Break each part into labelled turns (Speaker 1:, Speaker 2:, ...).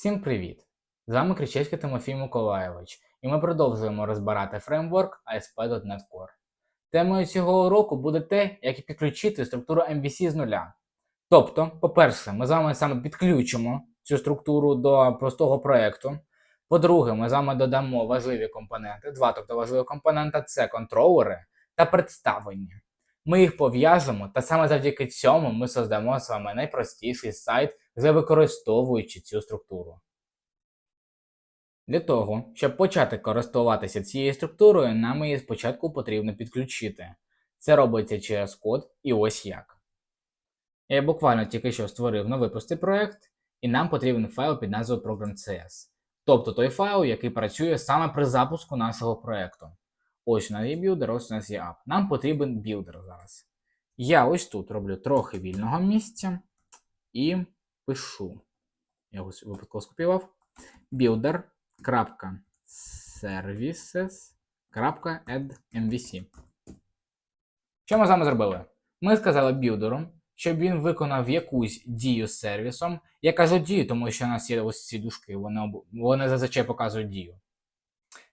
Speaker 1: Всім привіт! З вами Кричевський Тимофій Миколайович, і ми продовжуємо розбирати фреймворк ASP.NET Core. Темою цього уроку буде те, як підключити структуру MVC з нуля. Тобто, по-перше, ми з вами саме підключимо цю структуру до простого проєкту. По-друге, ми з вами додамо важливі компоненти. Два, тобто важливі компоненти це контролери та представлення. Ми їх пов'яжемо, та саме завдяки цьому ми создамо з вами найпростіший сайт, використовуючи цю структуру. Для того, щоб почати користуватися цією структурою, нам її спочатку потрібно підключити. Це робиться через код і ось як. Я буквально тільки що створив новий простий проект, і нам потрібен файл під назвою Program.cs. Тобто той файл, який працює саме при запуску нашого проекту. Ось у нас є білдер, ось у нас є app. Нам потрібен білдер зараз. Я ось тут роблю трохи вільного місця і пишу. Я ось випадково скопіював. builder.services.add.mvc. Що ми з вами зробили? Ми сказали білдеру, щоб він виконав якусь дію з сервісом. Я кажу дію, тому що у нас є ось ці дужки, вони, вони зазвичай показують дію.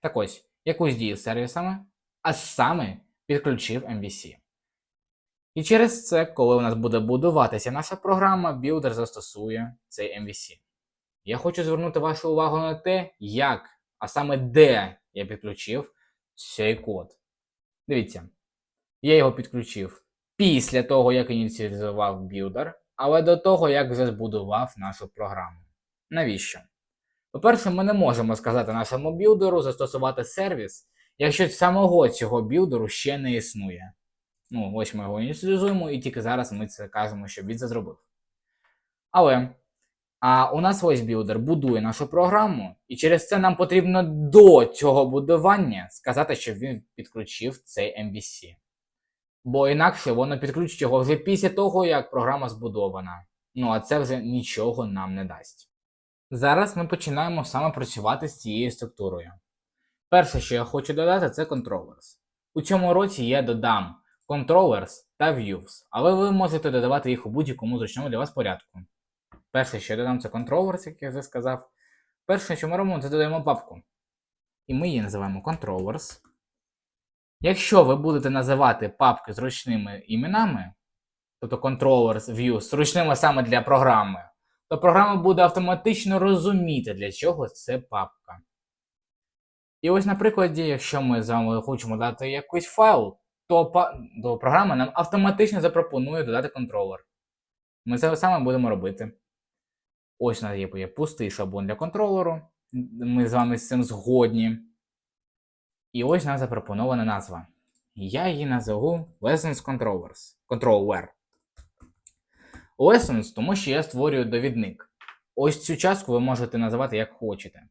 Speaker 1: Так ось, якусь дію з сервісами, а саме підключив MVC. І через це, коли у нас буде будуватися наша програма, білдер застосує цей MVC. Я хочу звернути вашу увагу на те, як, а саме де я підключив цей код. Дивіться, я його підключив після того, як ініціалізував білдер, але до того, як вже збудував нашу програму. Навіщо? По-перше, ми не можемо сказати нашому білдеру застосувати сервіс, якщо самого цього білдеру ще не існує. Ну, ось ми його ініціалізуємо, і тільки зараз ми це кажемо, щоб він це зробив. Але а у нас ось білдер будує нашу програму, і через це нам потрібно до цього будування сказати, щоб він підключив цей MVC. Бо інакше воно підключить його вже після того, як програма збудована. Ну а це вже нічого нам не дасть. Зараз ми починаємо саме працювати з цією структурою. Перше, що я хочу додати, це controllers. У цьому році я додам controllers та views, але ви можете додавати їх у будь-якому зручному для вас порядку. Перше, що я додам, це controllers, як я вже сказав. Перше, що ми робимо, це додаємо папку. І ми її називаємо controllers. Якщо ви будете називати папки зручними іменами, тобто controllers, views, зручними саме для програми, то програма буде автоматично розуміти, для чого це папка. І ось, на прикладі, якщо ми з вами хочемо дати якийсь файл, то то програма нам автоматично запропонує додати контролер. Ми це саме будемо робити. Ось у нас є, пустий шаблон для контролеру. Ми з вами з цим згодні. І ось у нас запропонована назва. Я її назову Lessons Controllers. Controller. Lessons, тому що я створюю довідник. Ось цю частку ви можете називати як хочете.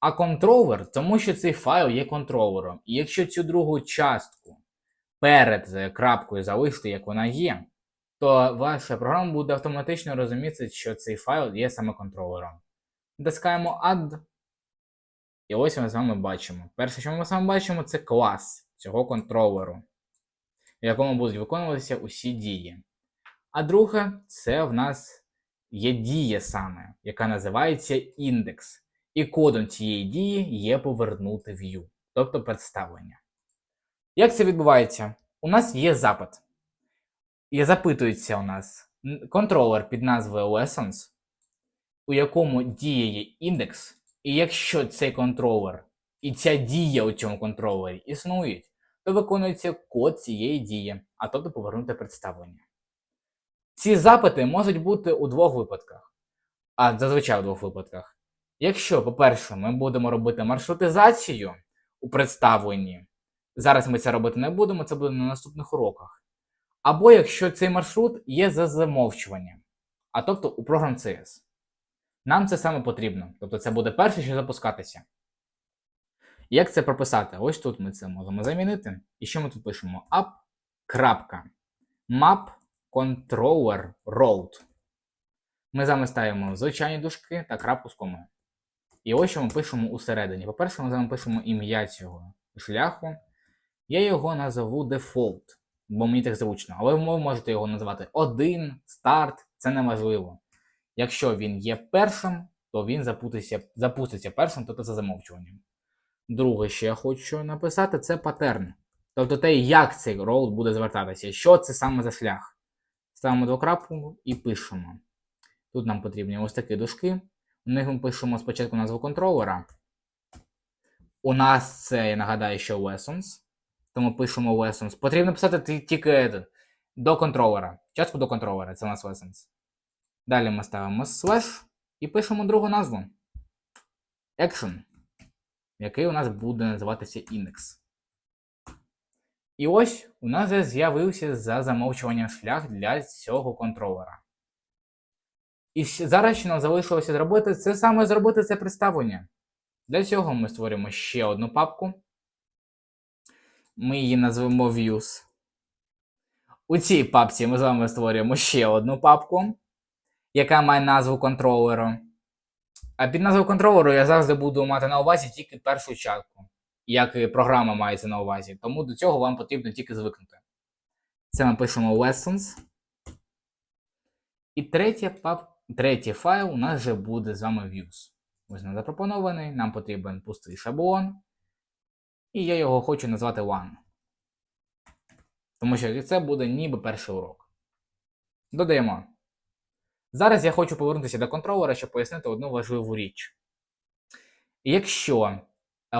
Speaker 1: А контролер, тому що цей файл є контролером. І якщо цю другу частку перед е, крапкою залишити, як вона є, то ваша програма буде автоматично розуміти, що цей файл є саме контролером. Натискаємо Add. І ось ми з вами бачимо. Перше, що ми з вами бачимо, це клас цього контролеру, в якому будуть виконуватися усі дії. А друге, це в нас є дія саме, яка називається індекс. І кодом цієї дії є повернути view, тобто представлення. Як це відбувається? У нас є запит. І запитується у нас контролер під назвою Lessons, у якому діє індекс, і якщо цей контролер і ця дія у цьому контролері існують, то виконується код цієї дії, а тобто повернути представлення. Ці запити можуть бути у двох випадках, а зазвичай у двох випадках. Якщо, по-перше, ми будемо робити маршрутизацію у представленні, зараз ми це робити не будемо, це буде на наступних уроках. Або якщо цей маршрут є за замовчуванням, а тобто у програм CS. Нам це саме потрібно. Тобто це буде перше, що запускатися. Як це прописати? Ось тут ми це можемо замінити. І що ми тут пишемо? app. Controller road. Ми з ставимо звичайні дужки та крапку з комою. І ось що ми пишемо усередині. По-перше, ми з вами пишемо ім'я цього шляху. Я його назову default, бо мені так зручно. Але ви можете його називати 1, старт, це не важливо. Якщо він є першим, то він запуститься, запуститься першим, тобто за замовчуванням. Друге, що я хочу написати, це паттерн. Тобто те, як цей роут буде звертатися, що це саме за шлях. Ставимо двокрапку і пишемо. Тут нам потрібні ось такі дужки. У них ми пишемо спочатку назву контролера. У нас це, я нагадаю, що lessons. Тому пишемо lessons. Потрібно писати тільки до контролера. Частку до контролера, це у нас lessons. Далі ми ставимо slash і пишемо другу назву. Action, який у нас буде називатися index. І ось у нас з'явився за замовчуванням шлях для цього контролера. І зараз що нам залишилося зробити, це саме зробити це представлення. Для цього ми створюємо ще одну папку. Ми її назвемо Views. У цій папці ми з вами створюємо ще одну папку, яка має назву контролеру. А під назвою контролеру я завжди буду мати на увазі тільки першу частку, як програма мається на увазі. Тому до цього вам потрібно тільки звикнути. Це ми пишемо lessons. І третя пап... третій файл у нас вже буде з вами views. Ось нам запропонований, нам потрібен пустий шаблон. І я його хочу назвати one. Тому що це буде ніби перший урок. Додаємо. Зараз я хочу повернутися до контролера, щоб пояснити одну важливу річ. Якщо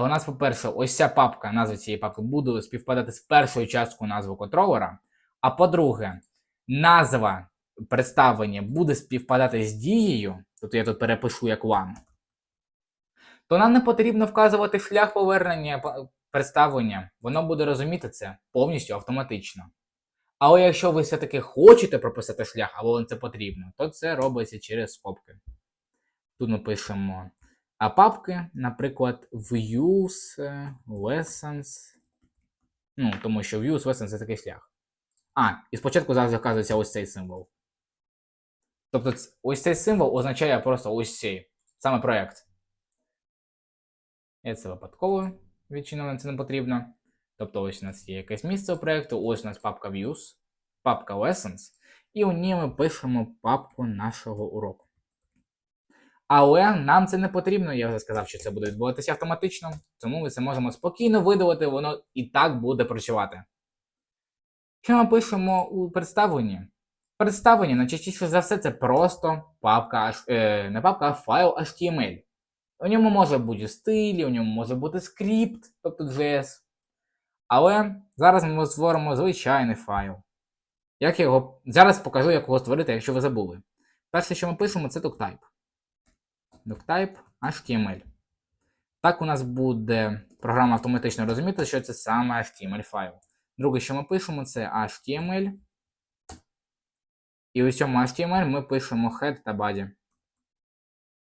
Speaker 1: у нас, по-перше, ось ця папка, назва цієї папки буде співпадати з першою часткою назви контролера, а по-друге, назва представлення буде співпадати з дією, тобто я тут перепишу як one, то нам не потрібно вказувати шлях повернення представлення, воно буде розуміти це повністю автоматично. Але якщо ви все-таки хочете прописати шлях, або вам це потрібно, то це робиться через скобки. Тут ми пишемо а папки, наприклад, views, lessons. Ну, тому що views, lessons це такий шлях. А, і спочатку завжди вказується ось цей символ. Тобто ось цей символ означає просто ось цей, саме проєкт. І це випадково, відчинено це не потрібно. Тобто ось у нас є якесь місце у проєкту, ось у нас папка Views, папка Lessons, і у ній ми пишемо папку нашого уроку. Але нам це не потрібно, я вже сказав, що це буде відбуватися автоматично, тому ми це можемо спокійно видалити, воно і так буде працювати. Що ми пишемо у представленні? Представлення, найчастіше за все, це просто папка, е, не папка, а файл HTML. У ньому може бути стиль, у ньому може бути скрипт, тобто JS. Але зараз ми створимо звичайний файл. Як його... Зараз покажу, як його створити, якщо ви забули. Перше, що ми пишемо, це doctype. Doctype HTML. Так у нас буде програма автоматично розуміти, що це саме HTML файл. Друге, що ми пишемо, це HTML. І у цьому HTML ми пишемо head та body.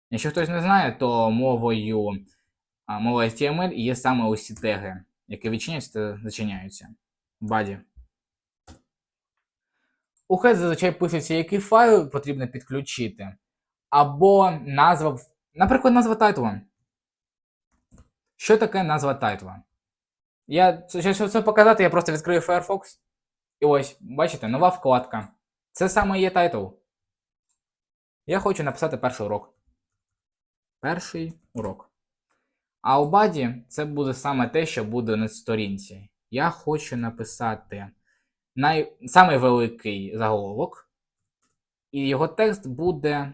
Speaker 1: Якщо хтось не знає, то мовою а, мовою HTML є саме ці теги, які відчиняються та зачиняються. Body. У head зазвичай пишеться, який файл потрібно підключити. Або назва, наприклад, назва тайтла. Що таке назва тайтла? Я, щоб це показати, я просто відкрию Firefox. І ось, бачите, нова вкладка. Це саме є тайтл. Я хочу написати перший урок. Перший урок. А у баді це буде саме те, що буде на сторінці. Я хочу написати най... самий великий заголовок. І його текст буде.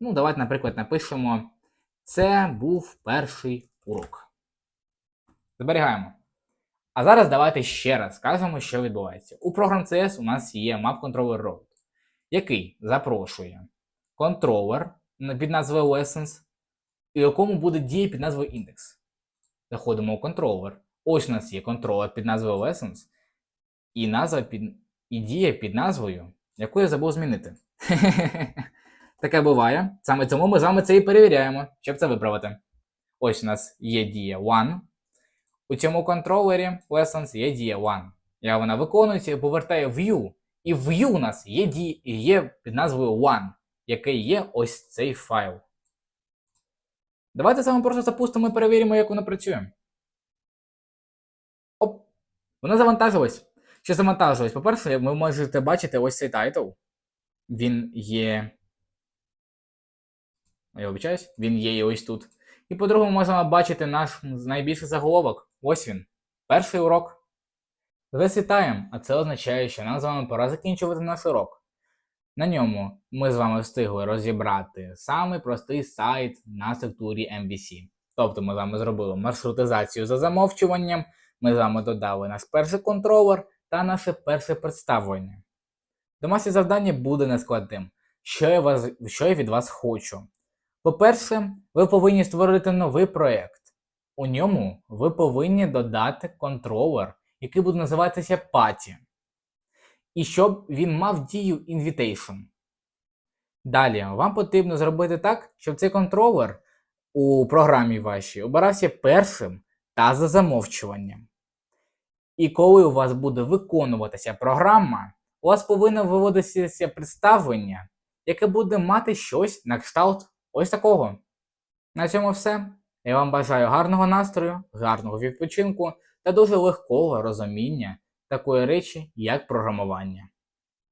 Speaker 1: Ну, давайте, наприклад, напишемо. Це був перший урок. Зберігаємо. А зараз давайте ще раз скажемо, що відбувається. У програм CS у нас є Map Controller Road, який запрошує контролер під назвою Lessons, у якому буде дія під назвою Index. Заходимо у контролер. Ось у нас є контролер під назвою Lessons, і назва під і дія під назвою, яку я забув змінити. Таке буває. Саме тому ми з вами це і перевіряємо, щоб це виправити. Ось у нас є дія one. У цьому контролері lessons є дія one. Я вона виконується і повертає view. І view у нас є, ді... є під назвою one, який є ось цей файл. Давайте саме просто запустимо і перевіримо, як воно працює. Оп! Воно завантажилось. Що завантажилось? По-перше, ви можете бачити ось цей тайтл. Він є. Я вибачаюсь, він є і ось тут. І по-другому можемо бачити наш найбільший заголовок. Ось він. Перший урок. Вас вітаємо, а це означає, що нам з вами пора закінчувати наш урок. На ньому ми з вами встигли розібрати самий простий сайт на структурі MVC. Тобто ми з вами зробили маршрутизацію за замовчуванням, ми з вами додали наш перший контролер та наше перше представлення. Домашнє завдання буде нескладним. Що я, вас, що я від вас хочу? По-перше, ви повинні створити новий проєкт. У ньому ви повинні додати контролер, який буде називатися Паті. І щоб він мав дію Invitation. Далі, вам потрібно зробити так, щоб цей контролер у програмі вашій обирався першим та за замовчуванням. І коли у вас буде виконуватися програма, у вас повинно виводитися представлення, яке буде мати щось на кшталт ось такого. На цьому все. Я вам бажаю гарного настрою, гарного відпочинку та дуже легкого розуміння такої речі, як програмування.